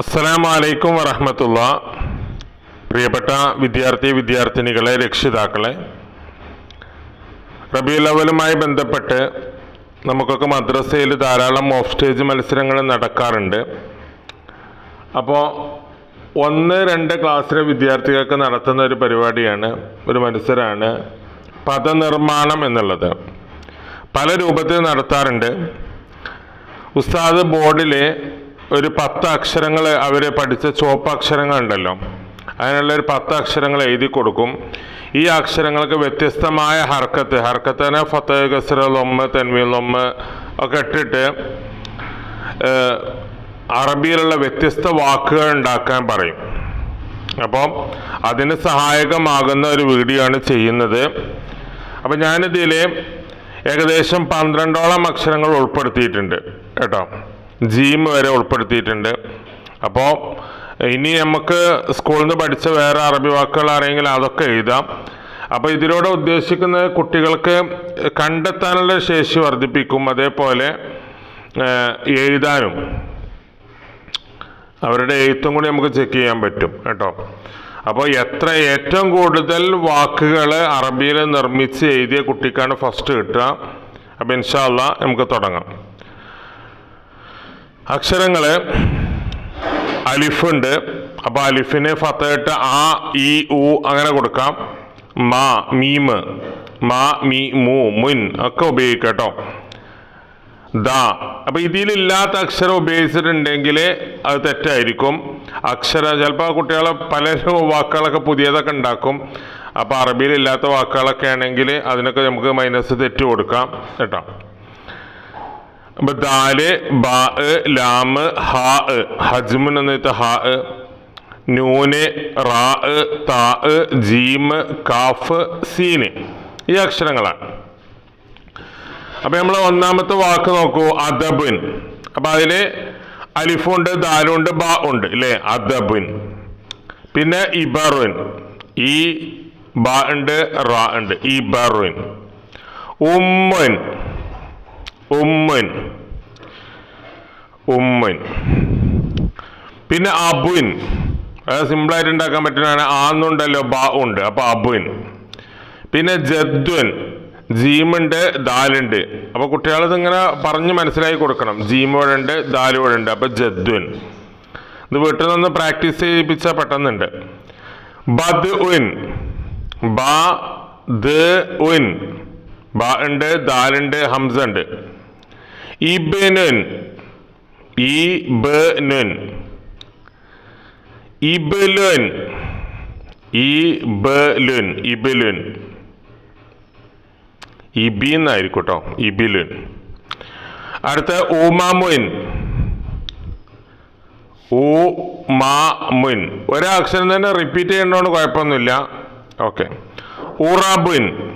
അസ്സലാമു അലൈക്കും വറഹമത്തുള്ള. പ്രിയപ്പെട്ട വിദ്യാർത്ഥി വിദ്യാർത്ഥിനികളെ രക്ഷിതാക്കളെ. റബിയുൽ അവലുമായി ബന്ധപ്പെട്ട് നമുക്കൊക്കെ മദ്രസയിൽ ധാരാളം ഓഫ് സ്റ്റേജ് മത്സരങ്ങൾ നടക്കാറുണ്ട്. അപ്പോൾ ഒന്ന് രണ്ട് ക്ലാസ്സിലെ വിദ്യാർത്ഥികൾക്ക് നടത്തുന്ന ഒരു പരിപാടിയാണ് ഒരു മത്സരമാണ് പദനിർമ്മാണം എന്നുള്ളത്. പല രൂപത്തിൽ നടത്താറുണ്ട്. ഉസ്താദ് ബോർഡിൽ ഒരു പത്ത് അക്ഷരങ്ങൾ അവർ പഠിച്ച ചുവപ്പ് അക്ഷരങ്ങൾ ഉണ്ടല്ലോ അതിനുള്ള ഒരു പത്ത് അക്ഷരങ്ങൾ എഴുതി കൊടുക്കും. ഈ അക്ഷരങ്ങൾക്ക് വ്യത്യസ്തമായ ഹർക്കത്ത് ഹർക്കത്തിനെ ലൊമ്മ ഗസ്റലൊമ്മ് ലൊമ്മ ഒക്കെ ഇട്ടിട്ട് അറബിയിലുള്ള വ്യത്യസ്ത വാക്കുകൾ ഉണ്ടാക്കാൻ പറയും. അപ്പം അതിന് സഹായകമാകുന്ന ഒരു വീഡിയോ ആണ് ചെയ്യുന്നത്. അപ്പം ഞാനിതിൽ ഏകദേശം പന്ത്രണ്ടോളം അക്ഷരങ്ങൾ ഉൾപ്പെടുത്തിയിട്ടുണ്ട്. കേട്ടോ. ജീം വരെ ഉൾപ്പെടുത്തിയിട്ടുണ്ട്. അപ്പോൾ ഇനി നമുക്ക് സ്കൂളിൽ നിന്ന് പഠിച്ച വേറെ അറബി വാക്കുകൾ അറിയെങ്കിൽ അതൊക്കെ എഴുതാം. അപ്പോൾ ഇതിലൂടെ ഉദ്ദേശിക്കുന്നത് കുട്ടികൾക്ക് കണ്ടെത്താനുള്ള ശേഷി വർദ്ധിപ്പിക്കും. അതേപോലെ എഴുതാനും. അവരുടെ എഴുത്തും കൂടി നമുക്ക് ചെക്ക് ചെയ്യാൻ പറ്റും കേട്ടോ. അപ്പോൾ എത്ര ഏറ്റവും കൂടുതൽ വാക്കുകൾ അറബിയിൽ നിർമ്മിച്ച് എഴുതിയ കുട്ടിക്കാണ് ഫസ്റ്റ് കിട്ടുക. അപ്പോൾ ഇൻഷാല്ല നമുക്ക് തുടങ്ങാം. അക്ഷരങ്ങൾ അലിഫുണ്ട്. അപ്പോൾ അലിഫിന് ഫത്തയിട്ട് ആ ഇ ഉ അങ്ങനെ കൊടുക്കാം. മാ മീമ് മാ മീ മു മുൻ ഒക്കെ ഉപയോഗിക്കാം കേട്ടോ ദ. അപ്പൊ ഇതിലില്ലാത്ത അക്ഷരം ഉപയോഗിച്ചിട്ടുണ്ടെങ്കിൽ അത് തെറ്റായിരിക്കും. അക്ഷര ചിലപ്പോൾ കുട്ടികളെ പല വാക്കുകളൊക്കെ പുതിയതൊക്കെ ഉണ്ടാക്കും. അപ്പോൾ അറബിയിലില്ലാത്ത വാക്കുകളൊക്കെ ആണെങ്കിൽ അതിനൊക്കെ നമുക്ക് മൈനസ് തെറ്റ് കൊടുക്കാം കേട്ടോ. അപ്പൊ ദാൽ ബാ ലാമ് ഹാ ഹജ്മുൻ എന്നിട്ട് ഹാ നൂന് റാ താ ജീമ് കാഫ് സീന് ഈ അക്ഷരങ്ങളാണ്. അപ്പൊ നമ്മൾ ഒന്നാമത്തെ വാക്ക് നോക്കൂ അദബുൻ. അപ്പൊ അതിൽ അലിഫുണ്ട് ദാലുണ്ട് ബാ ഉണ്ട് ഇല്ലേ? അദബുൻ. പിന്നെ ഇബറുൻ. ഈ ബാ ഉണ്ട് റാ ഉണ്ട് ഇബറുൻ. ഉമ്മൻ. ഉമ്മൻ. ഉമ്മൻ. പിന്നെ അബുൻ. അത് സിമ്പിളായിട്ട് ഉണ്ടാക്കാൻ പറ്റുന്നതാണ് ആന്നുണ്ടല്ലോ ബാ ഉണ്ട്. അപ്പൊ അബുൻ. പിന്നെ ജദ്വൻ ജീമുണ്ട് ദാലുണ്ട്. അപ്പൊ കുട്ടികളത് ഇങ്ങനെ പറഞ്ഞ് മനസ്സിലാക്കി കൊടുക്കണം. ജീം ദാലുവോടുണ്ട് ഉണ്ട് ദാൽ ഉണ്ട് അപ്പൊ ജദ്വൻ ഇത് വീട്ടിൽ നിന്ന് പ്രാക്ടീസ് ചെയ്യിപ്പിച്ച പെട്ടെന്നുണ്ട്. ബദ് ഉൻ ബ ദ് ഉൻ. ബ ഉണ്ട് ദാലുണ്ട് ഹംസ ഉണ്ട്. ഇബനുൻ. ഇബനുൻ. ഇബലുൻ. ഇബലുൻ. ഇബലുൻ. ഇബി എന്നായിരിക്കും കേട്ടോ ഇബിലുൻ. അടുത്ത ഉമാമുൻ. ഉമാമുൻ. മാ ഒരക്ഷരം തന്നെ റിപ്പീറ്റ് ചെയ്യേണ്ടതുകൊണ്ട് കുഴപ്പമൊന്നുമില്ല. ഓക്കെ ഉറാബുൻ.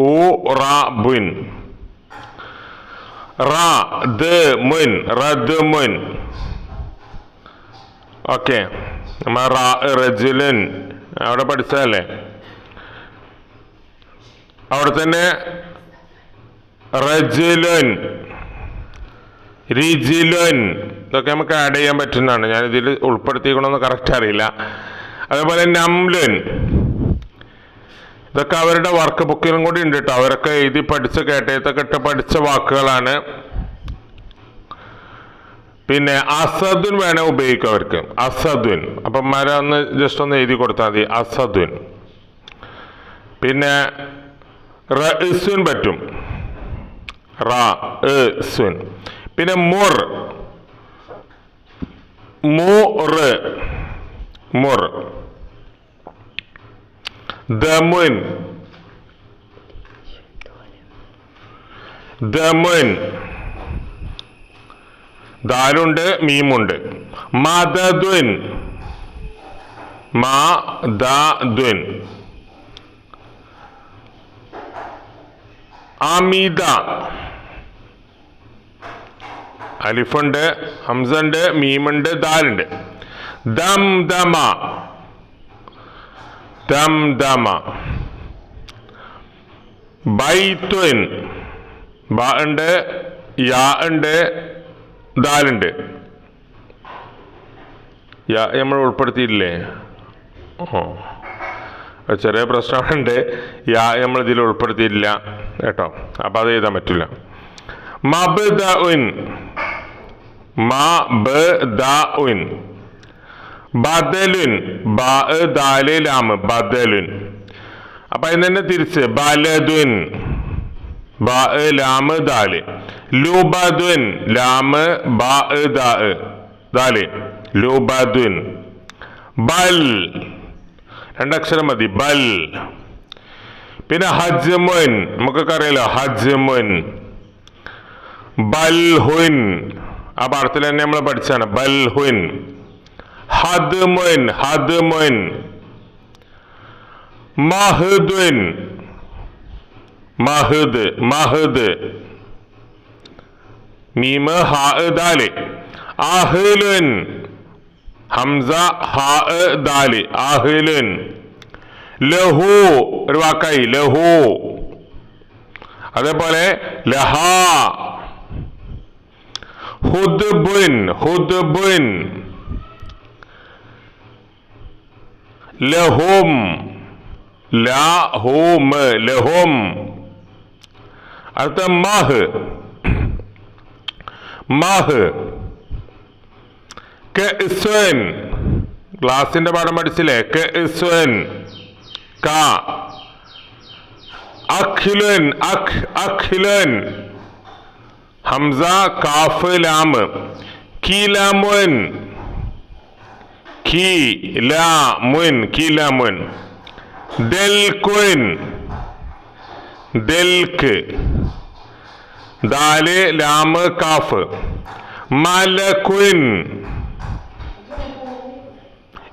ഊ റാബുൻ ഓക്കെ നമ്മ റാ റജുലുൻ അവിടെ പഠിച്ചതല്ലേ? അവിടെ തന്നെ റജുലുൻ റിജിലുൻ ഇതൊക്കെ നമുക്ക് ആഡ് ചെയ്യാൻ പറ്റുന്നതാണ്. ഞാൻ ഇതിൽ ഉൾപ്പെടുത്തിക്കണമെന്ന് കറക്റ്റ് അറിയില്ല. അതേപോലെ നംലുൻ ഇതൊക്കെ അവരുടെ വർക്ക് ബുക്കിലും കൂടി ഉണ്ട് കേട്ടോ അവരൊക്കെ എഴുതി പഠിച്ച കേട്ടയത്തൊക്കെ ഇട്ട് പഠിച്ച വാക്കുകളാണ്. പിന്നെ അസദുൻ വേണേ ഉപയോഗിക്കും അവർക്ക്. അസദുൻ. അപ്പം മര ഒന്ന് ജസ്റ്റ് ഒന്ന് എഴുതി കൊടുത്താൽ മതി. അസദുൻ. പിന്നെ റസുൻ പറ്റും. റാ സുൻ പിന്നെ മുർ. മുർ. മുർ. ദമുൻ ദമുൻ ദാലുണ്ട് മീമുണ്ട് മദദുൻ മദദുൻ അമിത അലിഫുണ്ട് ഹംസുണ്ട് മീമുണ്ട് ദാലുണ്ട് ദം ദമ ദമ ബൈത്തുൻ. ബ ഉണ്ട് യാ ഉണ്ട് ദാലുണ്ട് യാ നമ്മൾ ഉൾപ്പെടുത്തിയില്ലേ ഓ. ചെറിയ പ്രശ്നമുണ്ട്. യാ നമ്മൾ ഇതിൽ ഉൾപ്പെടുത്തിയില്ല കേട്ടോ. അപ്പം അത് എഴുതാൻ പറ്റില്ല. മബ് ദ ഉൻ മ ബ ദ ലാം ബദലുൻ അപ്പൊ അതിന് തന്നെ തിരിച്ച് ബലദുൻ ബ ലാം ദാൽ. ലുബദുൻ ലാമ് ബാൽ ലുബദുൻ. ബൽ. രണ്ടക്ഷരം മതി ബൽ. പിന്നെ ഹജ്മുൻ നമുക്കൊക്കെ അറിയാലോ ഹജ്മുൻ. ബൽഹുൻ. ആ പാഠത്തിൽ തന്നെ നമ്മൾ പഠിച്ചാണ് ബൽഹുൻ. ഹദ്മുൻ ഹദ്മുൻ മഹ്ദുൻ മഹ്ദ് മഹ്ദ് മീമ ഹാ അഹ്ലുൻ ഹംസ ഹാ അഹ്ലുൻ ലഹു ഒരു വാക്കായി. ലഹു അതേപോലെ ലഹ ഹുദ്ബുൻ ഹുദ്ബുൻ ലഹും. ലഹും ലഹും. അടുത്ത മാഹ്. മഹ്. കെസ്വൻ ക്ലാസിന്റെ പാഠം പഠിച്ചില്ലേ? കെസ്വൻ ക. അഖിലൻ അഖ് അഖിലൻ. ഹംസ കാഫ് ലാം. കീലാമുൻ ലാമുൻ കീലാമുൻ ദൽക്കുൻ ദൽക്ക് ദാൽ ലാമ് കാഫ് മലക്കുൻ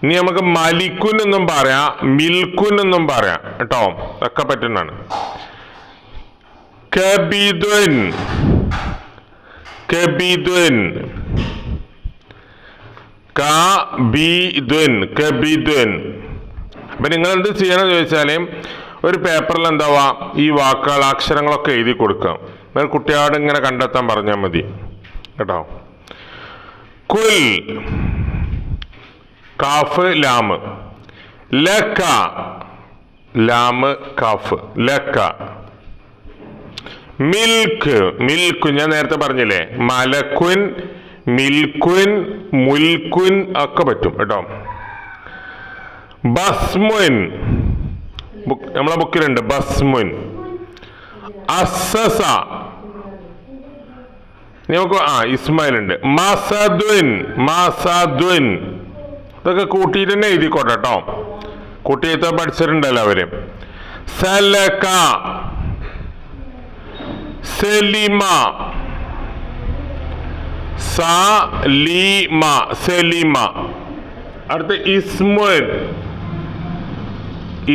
ഇനി നമുക്ക് മലിക്കുൻ എന്നും പറയാം മിൽക്കുൻ എന്നും പറയാം. കേട്ടോ? ഒക്കെ പറ്റുന്നതാണ്. കബിദുൻ. കബിദുൻ. അപ്പൊ നിങ്ങൾ എന്ത് ചെയ്യണം ചോദിച്ചാൽ ഒരു പേപ്പറിൽ എന്താവാ ഈ വാക്കുകൾ അക്ഷരങ്ങളൊക്കെ എഴുതി കൊടുക്കാം എന്നാൽ കുട്ടിയോട് ഇങ്ങനെ കണ്ടെത്താൻ പറഞ്ഞാൽ മതി. കേട്ടോ? കുൽ കാഫ് ലാമ് ലക്ക ലാമ് കാഫ്. ലക്ക. മിൽക്ക് മിൽക്ക് ഞാൻ നേരത്തെ പറഞ്ഞില്ലേ? മലക്കുൻ മിൽക്കുൻ മുൽക്കുൻ ഒക്കെ പറ്റും കേട്ടോ. ബസ്മുൻ. നമ്മളെ ബുക്കിലുണ്ട് ബസ്മുൻ. അസസ നമുക്ക് ആ ഇസ്മായിൽ ഉണ്ട് മസദ്വിൻ മസദ്വിൻ ഇതൊക്കെ കൂട്ടിയിട്ട് തന്നെ എഴുതിക്കോട്ടെ കേട്ടോ. കൂട്ടിയെത്ത പഠിച്ചിട്ടുണ്ടല്ലോ അവർ. സലക. സെലിമ. സലീമ സെലിമ അടുത്ത ഇസ്മുൻ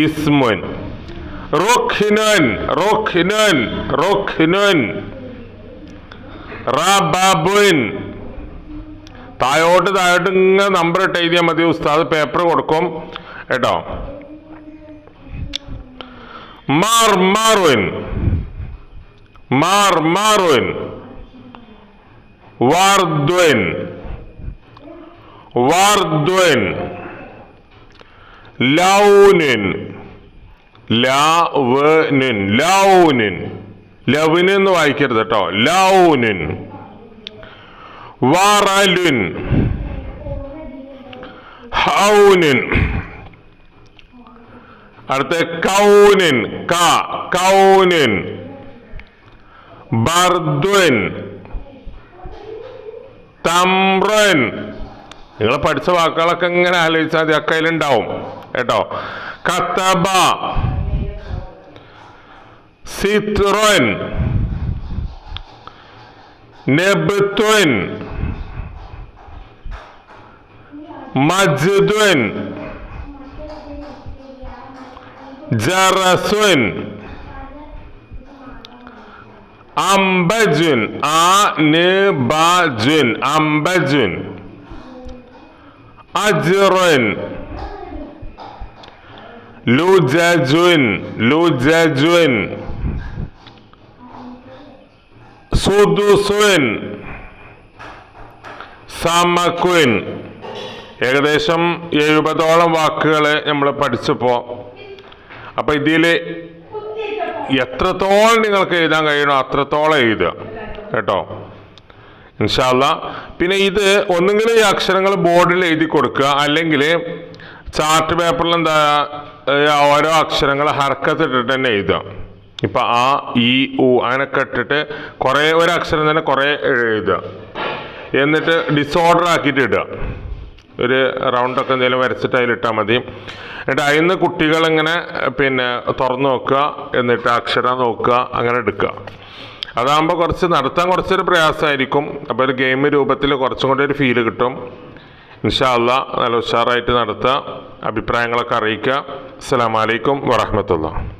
ഇസ്മുൻ റോഖിനൻ റോഖിനൻ റോഖിനൻ റബബുൻ താഴോട്ട് താഴോട്ട് ഇങ്ങനെ നമ്പർ ഇട്ട് എഴുതിയാൽ മതി. ഉസ്താദ് പേപ്പർ കൊടുക്കും. കേട്ടോ? മാർ മാറുൻ മാർ മാറുൻ വാർദ്വൻ വാർദ്വൻ ലൗനിൻ ലവനിൻ. ലൗനിൻ ലവിന് എന്ന് വായിക്കരുത് കേട്ടോ. ലൗനിൻ വറലുൻ. ഹൗനിൻ. അടുത്ത കൗനിൻ. ക. കൗനിൻ. ബർദ്വൻ തമ്രൻ നിങ്ങൾ പഠിച്ച വാക്കുകളൊക്കെ ഇങ്ങനെ ആലോചിച്ചാൽ മതി അക്കയിലുണ്ടാവും കേട്ടോ? കത്തബ. സിത്രോൻ. നെബ്ത്വൻ. മജ്ദ്വൻ ജറസ്വൻ. അംബജുൻ അനിബജുൻ അംബജുൻ അജ്റുൻ ലുജജുൻ ലുജജുൻ. സുദുസുൻ സമക്കുൻ ഏകദേശം എഴുപതോളം വാക്കുകൾ നമ്മൾ പഠിച്ചപ്പോൾ അപ്പോൾ ഇതിൽ എത്രത്തോളം നിങ്ങൾക്ക് എഴുതാൻ കഴിയണോ അത്രത്തോളം എഴുതുക. കേട്ടോ? ഇൻഷാല്ല പിന്നെ ഇത് ഒന്നുകിൽ ഈ അക്ഷരങ്ങൾ ബോർഡിൽ എഴുതി കൊടുക്കുക. അല്ലെങ്കിൽ ചാർട്ട് പേപ്പറിൽ എന്താ ഓരോ അക്ഷരങ്ങൾ ഹർക്കത്തിട്ടിട്ട് തന്നെ എഴുതുക. ഇപ്പം ആ ഇ ഉ അങ്ങനെയൊക്കെ ഇട്ടിട്ട് കുറേ ഒരു അക്ഷരം തന്നെ കുറേ എഴുതുക. എന്നിട്ട് ഡിസോർഡർ ആക്കിയിട്ട് ഇടുക. ഒരു റൗണ്ടൊക്കെ എന്തെങ്കിലും വരച്ചിട്ട് അതിലിട്ടാൽ മതി. എന്നിട്ട് അതിൽ നിന്ന് കുട്ടികളിങ്ങനെ പിന്നെ തുറന്നു നോക്കുക എന്നിട്ട് അക്ഷരം നോക്കുക അങ്ങനെ എടുക്കുക. അതാകുമ്പോൾ കുറച്ച് നടത്താൻ കുറച്ചൊരു പ്രയാസമായിരിക്കും. അപ്പോൾ ഒരു ഗെയിം രൂപത്തിൽ കുറച്ചും കൂടി ഒരു ഫീൽ കിട്ടും. ഇൻഷാല്ല നല്ല ഉഷാറായിട്ട് നടത്തുക. അഭിപ്രായങ്ങളൊക്കെ അറിയിക്കുക. അസ്സാം വലൈക്കും വറഹമത്തുള്ള